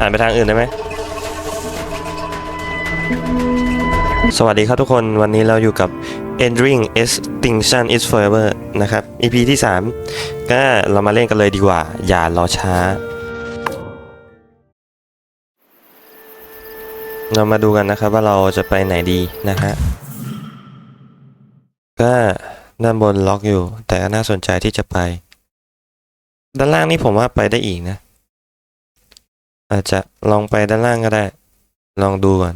อ่านไปทางอื่นได้ไหม สวัสดีครับทุกคน วันนี้เราอยู่กับ Entering Extinction is Forever นะครับ EP ที่ 3 ก็เรามาเล่นกันเลยดีกว่า อย่ารอช้า เรามาดูกันนะครับว่าเราจะไปไหนดีนะฮะ ก็ด้านบนล็อกอยู่ แต่ก็น่าสนใจที่จะไป ด้านล่างนี่ผมว่าไปได้อีกนะ อาจจะลองไปด้านล่างก็ได้ ลองดูก่อน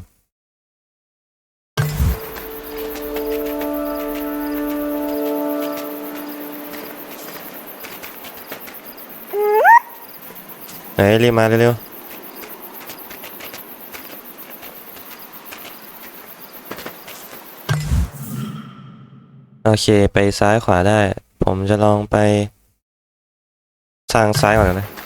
ไหนรีบมาเร็วๆ โอเคไปซ้ายขวาได้ ผมจะลองไป ทางซ้ายก่อนนะ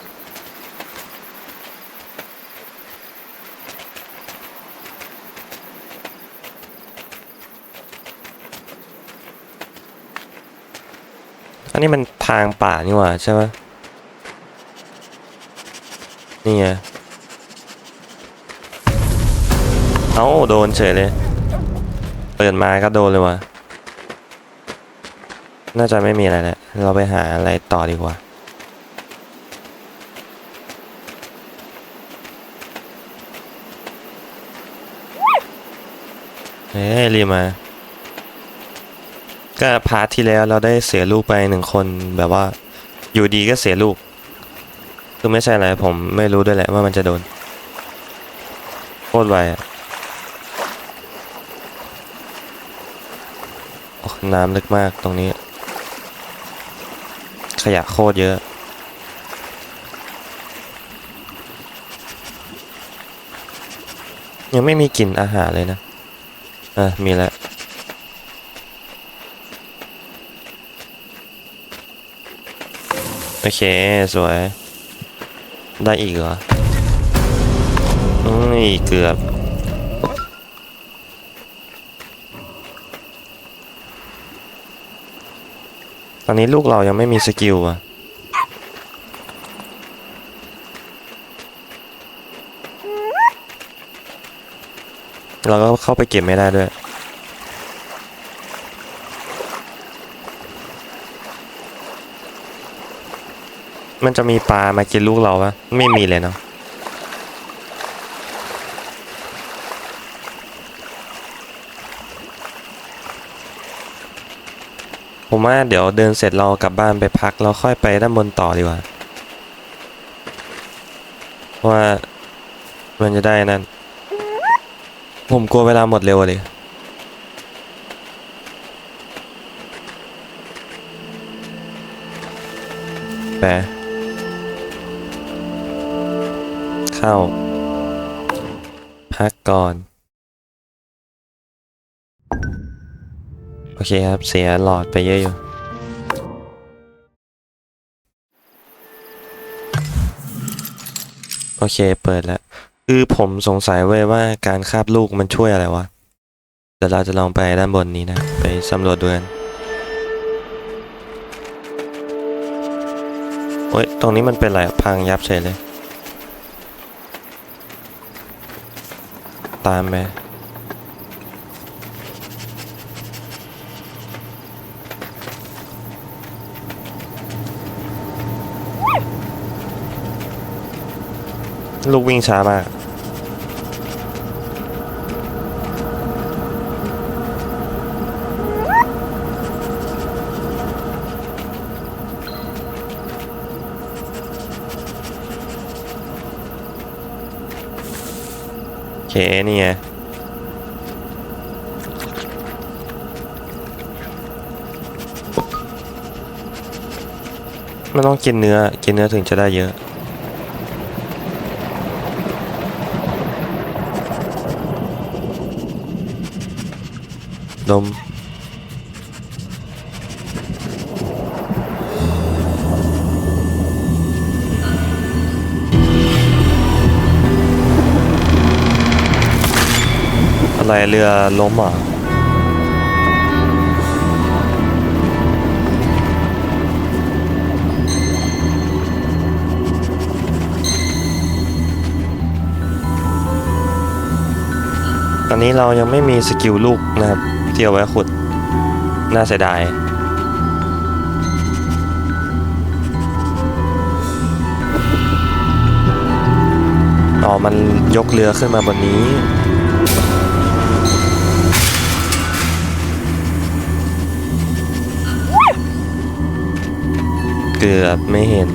อันนี้มันทางป่านี่หว่าใช่ไหมนี่ไงเอ้าโดนเฉยเลย เปิดมาก็โดนเลยว่ะ น่าจะไม่มีอะไรแล้ว เราไปหาอะไรต่อดีกว่า เฮ้ยรีมา ก็พาร์ทที่แล้วเราได้เสียลูกไปหนึ่งคนแบบว่า อยู่ดีก็เสียลูก คือไม่ใช่อะไรผมไม่รู้ด้วยแหละว่ามันจะโดนโคตรไวอะน้ำลึกมากตรงนี้ ขยะโคตรเยอะ ยังไม่มีกลิ่นอาหารเลยนะ อะ มีแล้ว โอเค สวย ได้อีกเหรออุ้ยเกือบตอนนี้ลูกเรายังไม่มีสกิลอะเราก็เข้าไปเก็บไม่ได้ด้วย มันจะมีปลามากินลูกเราปะไม่มีเลยเนาะผมว่าเดี๋ยวเดินเสร็จเรากลับบ้านไปพักเราค่อยไปด้านบนต่อดีกว่าว่ามันจะได้นั่น ผมกลัวเวลาหมดเร็วเลยแป เข้า พักก่อน โอเคครับ เสียหลอดไปเยอะอยู่ โอเคเปิดแล้ว คือผมสงสัยเว้ยว่าการคาบลูกมันช่วยอะไรวะ เดี๋ยวเราจะลองไปด้านบนนี้นะ ไปสำรวจดูกันโอ้ย ตรงนี้มันเป็นอะไรพังยับเฉยเลย ตามไปลูกวิ่งช้ามาก เคนี่ไงมันต้องกินเนื้อ กินเนื้อถึงจะได้เยอะ ดม เรือล้มอะตอนนี้เรายังไม่มีสกิลลูกนะครับที่เอาไว้ขุด น่าเสียดายอ๋อมันยกเรือขึ้นมาบนนี้ กือบไม่เห็น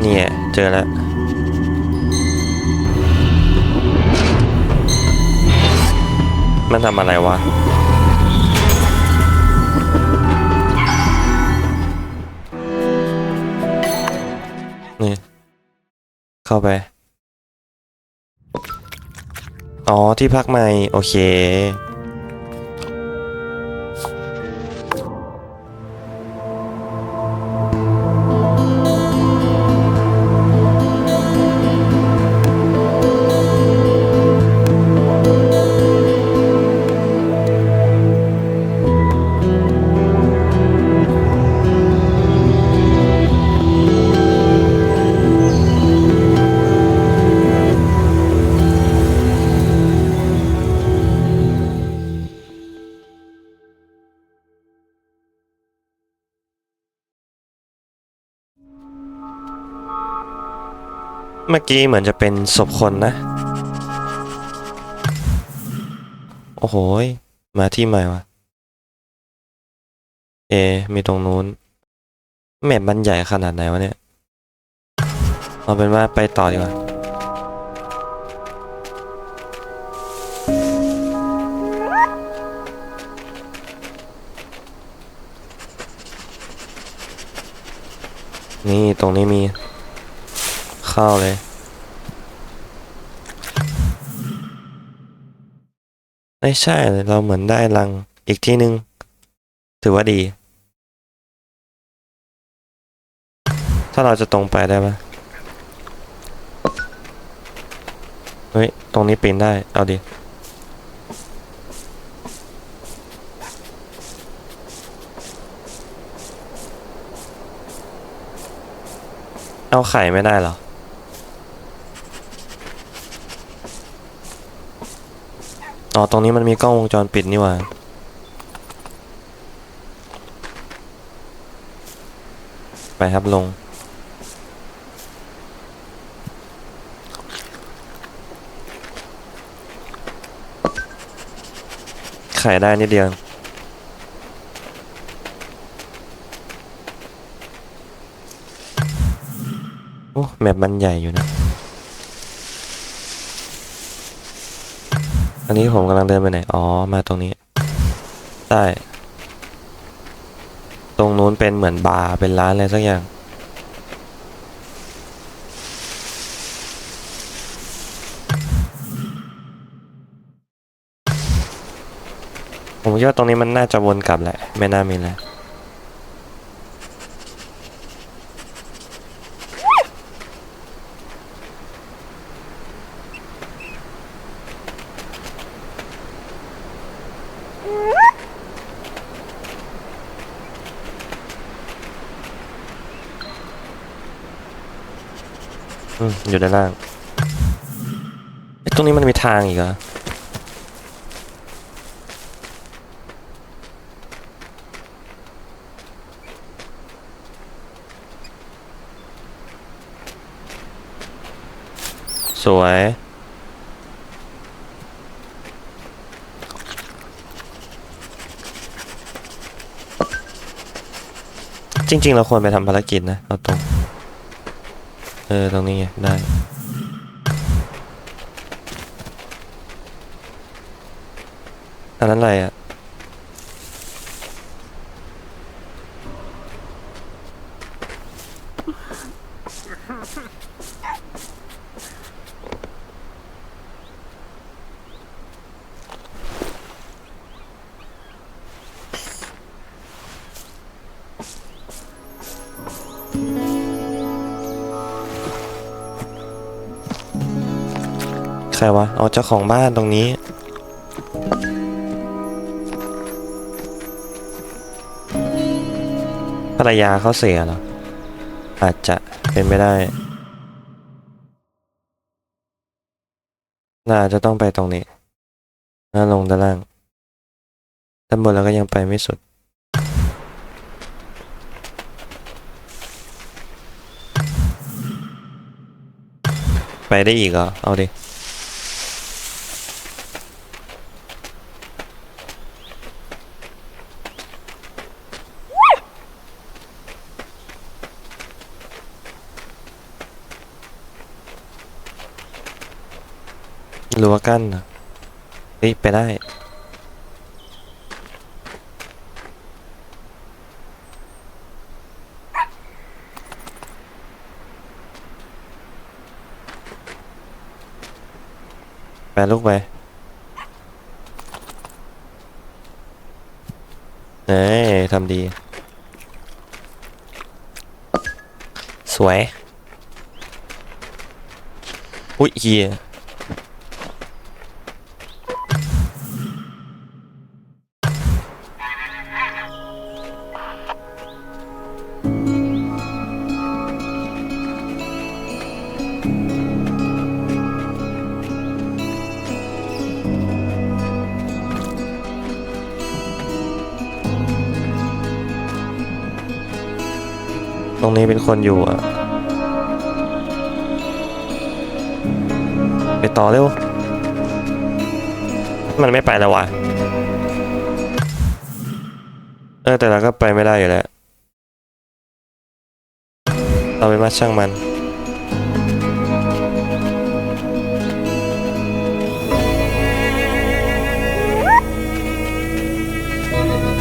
เนี่ย เจอแล้ว มันทำอะไรวะนี่เข้าไป อ๋อที่พักใหม่ โอเค เมื่อกี้เหมือนจะเป็นศพคนนะ โอ้โหมาที่ใหม่วะเอ มีตรงนู้น แมปมันใหญ่ขนาดไหนวะเนี่ย เอาเป็นว่าไปต่อดีกว่า นี่ตรงนี้มี เข้าเลยไม่ใช่เลยเราเหมือนได้รังอีกที่หนึ่งถือว่าดี ถ้าเราจะตรงไปได้ปะเฮ้ย ตรงนี้ปีนได้ เอาดิเอาไข่ไม่ได้เหรอ อ๋อตรงนี้มันมีกล้องวงจรปิดนี่หว่าไปครับลงไข่ได้นิดเดียวโอ้แมปมันใหญ่อยู่นะ อันนี้ผมกำลังเดินไปไหน อ๋อ มาตรงนี้ ได้ ตรงนู้นเป็นเหมือนบาร์เป็นร้านอะไรสักอย่าง ผมคิดว่าตรงนี้มันน่าจะวนกลับแหละ ไม่น่ามีแล้ว อยู่ด้านล่างเอ๊ะตรงนี้มันมีทางอีกเหรอสวย จริง ๆ เราควรไปทำภารกิจนะเอาตรง เออ ตรงนี้ไง ได้ อันนั้นอะไรอะ ใครวะเอาเจ้าของบ้านตรงนี้ ภรรยาเขาเสียเหรอ อาจจะเป็นไม่ได้ น่าจะต้องไปตรงนี้แล้วลงด้านล่าง ด้านบนเราก็ยังไปไม่สุดไปได้อีกเหรอ เอาดิ รั้วกั้นเหรอเฮ้ยไปได้ ไปลูกไปเอ้ยทำดี สวย อุ้ยเฮีย รงนี้เป็นคนอยู่อะไปต่อเร็ว มันไม่ไปแล้ววะเออแต่เราก็ไปไม่ได้อยู่แล้วเราไปมาช่างมัน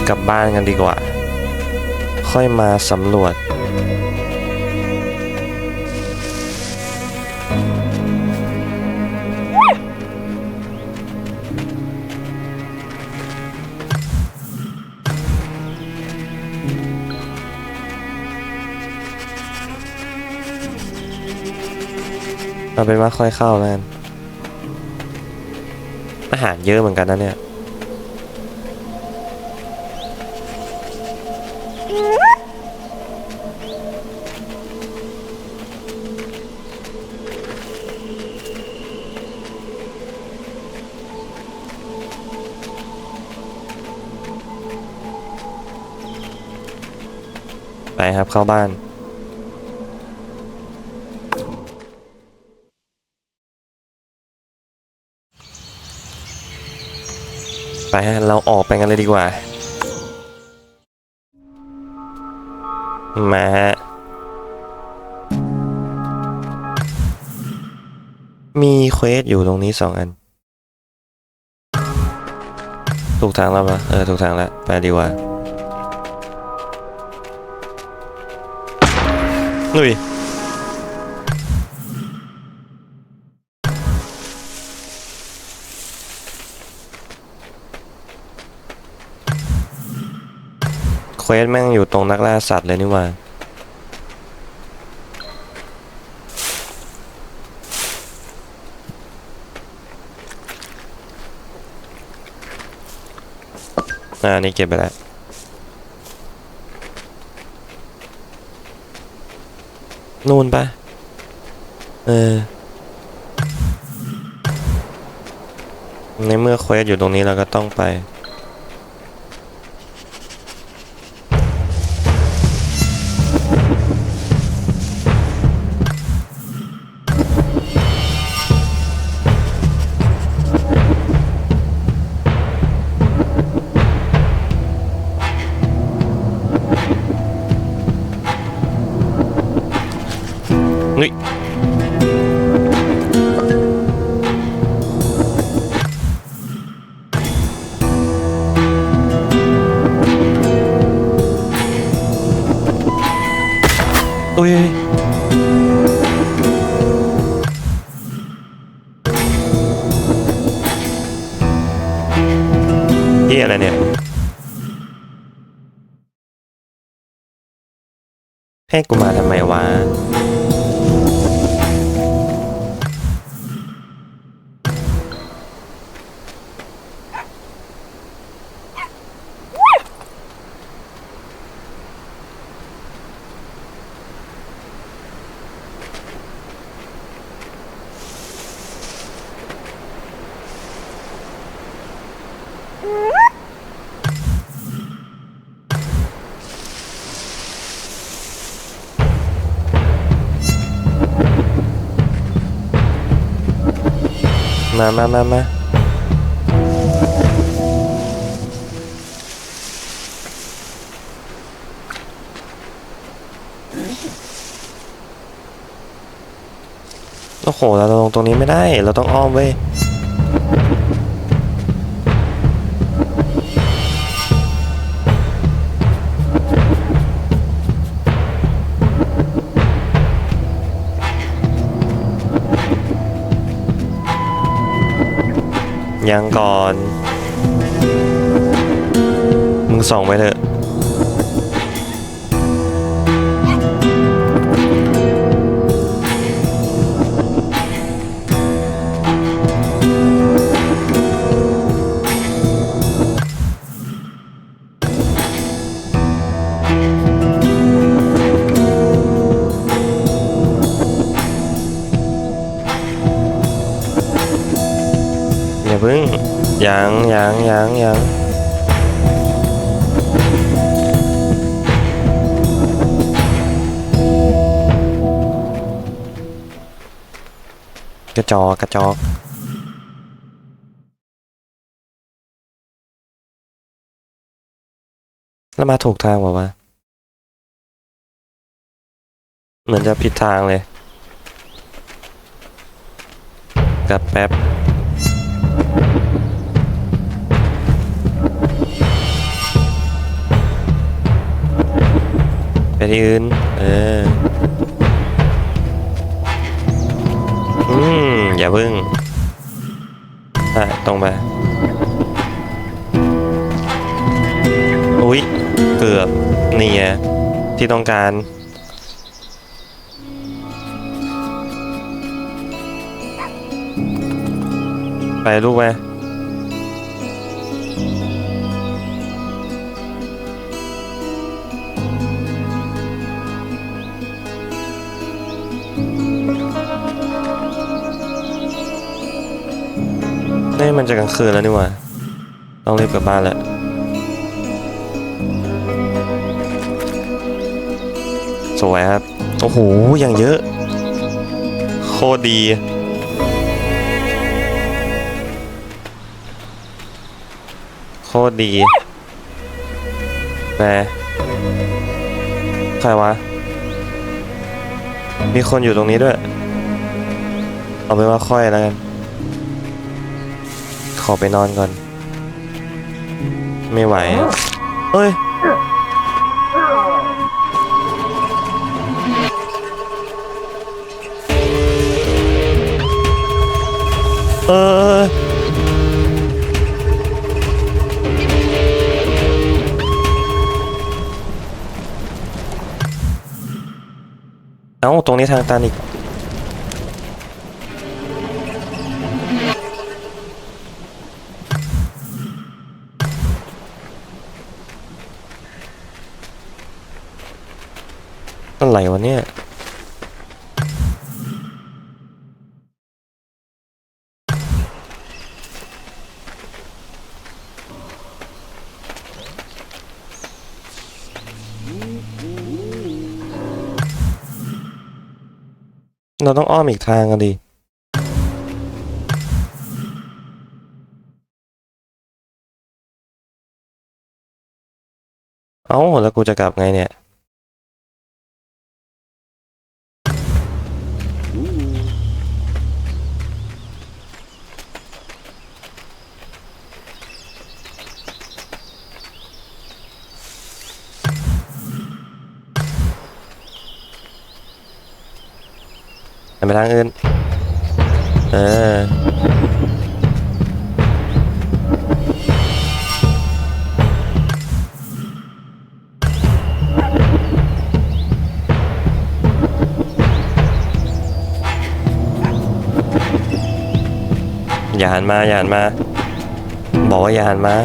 กลับบ้านกันดีกว่า ค่อยมาสำรวจ เราเป็นว่าค่อยเข้าแล้วกันอาหารเยอะเหมือนกันนะเนี่ย ครับ เข้าบ้านไปฮะเราออกไปกันเลยดีกว่า มาฮะ มีเควสอยู่ตรงนี้สองอัน ถูกทางแล้วปะเออ ถูกทางแล้ว ไปดีกว่า นุยเควสแม่งอยู่ตรงนักล่าสัตว์เลยนี่หว่าอ่านี่เก็บไปแล้ว นู่นปะเออ ในเมื่อเควสอยู่ตรงนี้เราก็ต้องไป ให้กูมาทำไมวะ มามามามาโอ้โห เราลงตรงนี้ไม่ได้ เราต้องอ้อมเว้ย ยังก่อน มึงส่องไปเถอะาเพิ่งยังยังยังยังกระจอกกระจอกแล้วมาถูกทางบอกว่าวะเหมือนจะผิดทางเลยกลับแป๊บ ไปที่อื่น เออ อืม อย่าเพิ่งอะตรงไป อุ๊ย เกือบ นี่ไงที่ต้องการ ไปลูกไป นี่มันจะกลางคืนแล้วนี่หว่า ต้องรีบกลับบ้านแล้วสวยครับ โอ้โห อย่างเยอะ โคตรดี โคตรดีแหมใครวะ มีคนอยู่ตรงนี้ด้วย เอาไปนว่าค่อยแล้วกัน ขอไปนอนก่อน ไม่ไหวอะเฮ้ยเออเอ้าตรงนี้ทางตันอีก เราต้องอ้อมอีกทางกันดี เอ้าแล้วกูจะกลับไงเนี่ย ไปทางอื่น เออ อย่าหันมาอย่าหันมา บอกว่าอย่าหันมา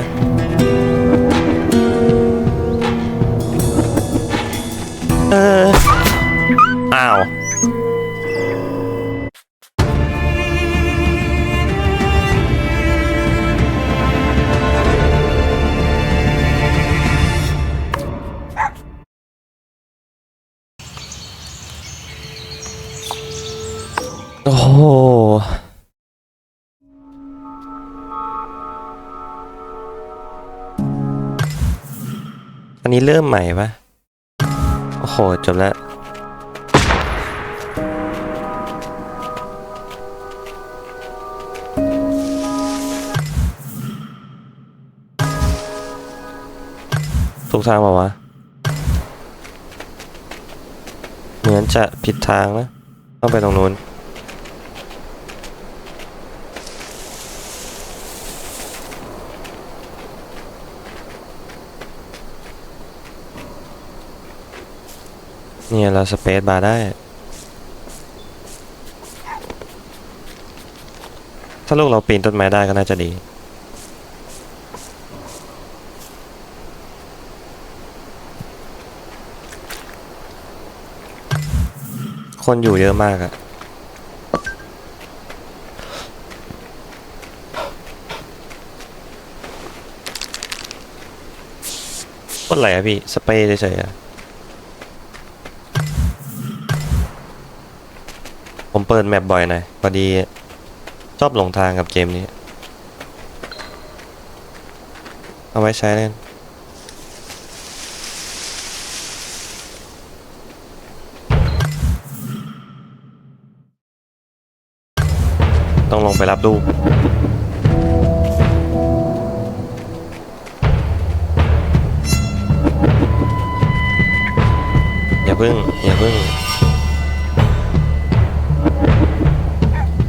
เออ อ้อันนี้เริ่มใหม่ปะโอ้โห จบแล้วถูกทางเปล่าวะ เหมือนจะผิดทางนะ ต้องไปตรงนู้น เนี่ยเราสเปซบาร์ได้ถ้าลูกเราปีนต้นไม้ได้ก็น่าจะดี คนอยู่เยอะมากอะพ่นอะไรอะพี่ สเปรย์เฉยๆอะ ผมเปิดแมปบ่อยหน่อยพอดีชอบหลงทางกับเกมนี้ เอาไว้ใช้เล่นต้องลงไปรับลูกอย่าพึ่งอย่าพึ่ง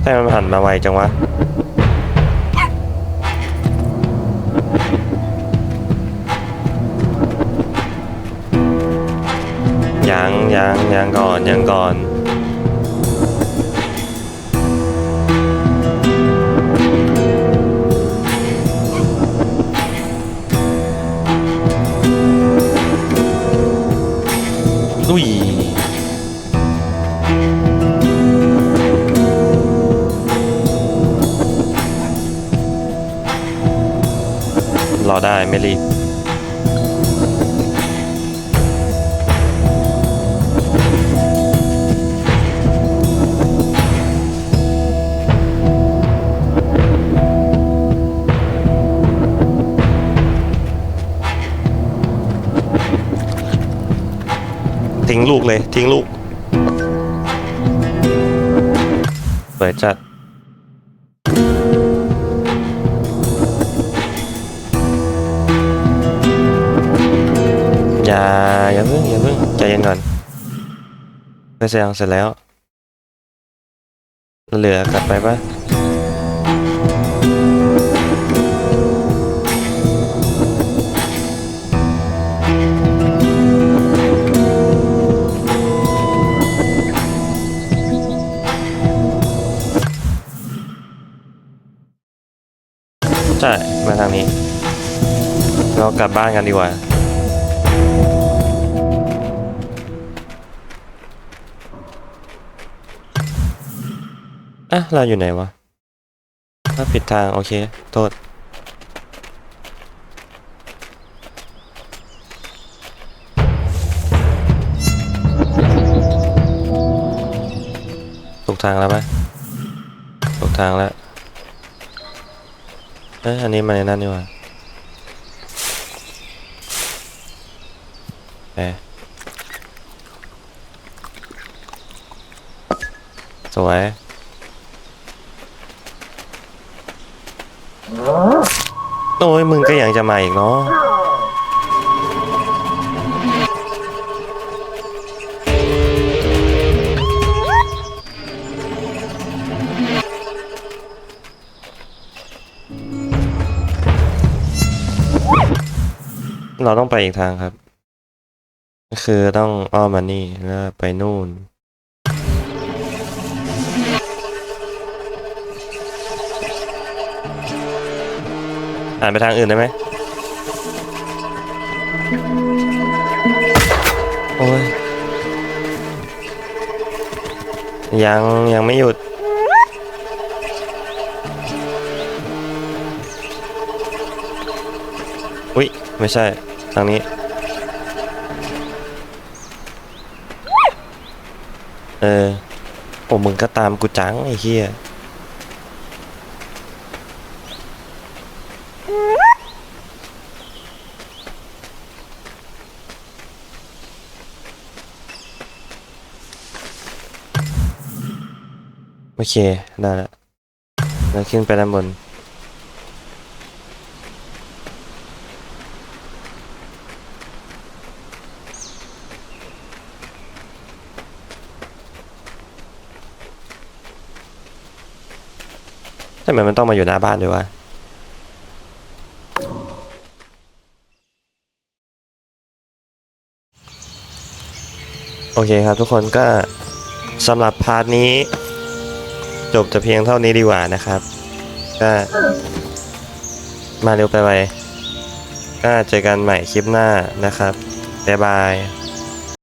แต่มันหันมาไวจังวะ ยังยังยังก่อนยังก่อน ได้ไม่รีบทิ้งลูกเลย ทิ้งลูกเปิดจัด อย่าอย่าเพิ่งอย่าเพิ่งใจเย็นก่อนไปเสียงเสร็จแล้ว เหลือกลับไปปะใช่ มาทางนี้ เรากลับบ้านกันดีกว่า อะเราอยู่ไหนวะถ้าผิดทางโอเค โทษ ถูกทางแล้วไหมถูกทางแล้ว เอ้ยอันนี้มันในนั่นนี่ว่าเอ๊ะสวย โอ้ยมึงก็ยังจะมาอีกเนาะเราต้องไปอีกทางครับก็คือต้องอ้อมมานี่แล้วไปนู่น อ่านไปทางอื่นได้ไหมโอ้ยยังยังไม่หยุด อุ๊ย ไม่ใช่ ทางนี้ เออโอ้มึงก็ตามกูจังไอ้เหี้ย เคได้แล้วแล้วขึ้นไปด้านบน ทำไมมันต้องมาอยู่หน้าบ้านด้วยวะโอเคครับทุกคนก็สำหรับพาร์ทนี้ จบแต่เพียงเท่านี้ดีกว่านะครับ ก็มาเร็วไปไวก็เจอกันใหม่คลิปหน้านะครับบ๊ายบาย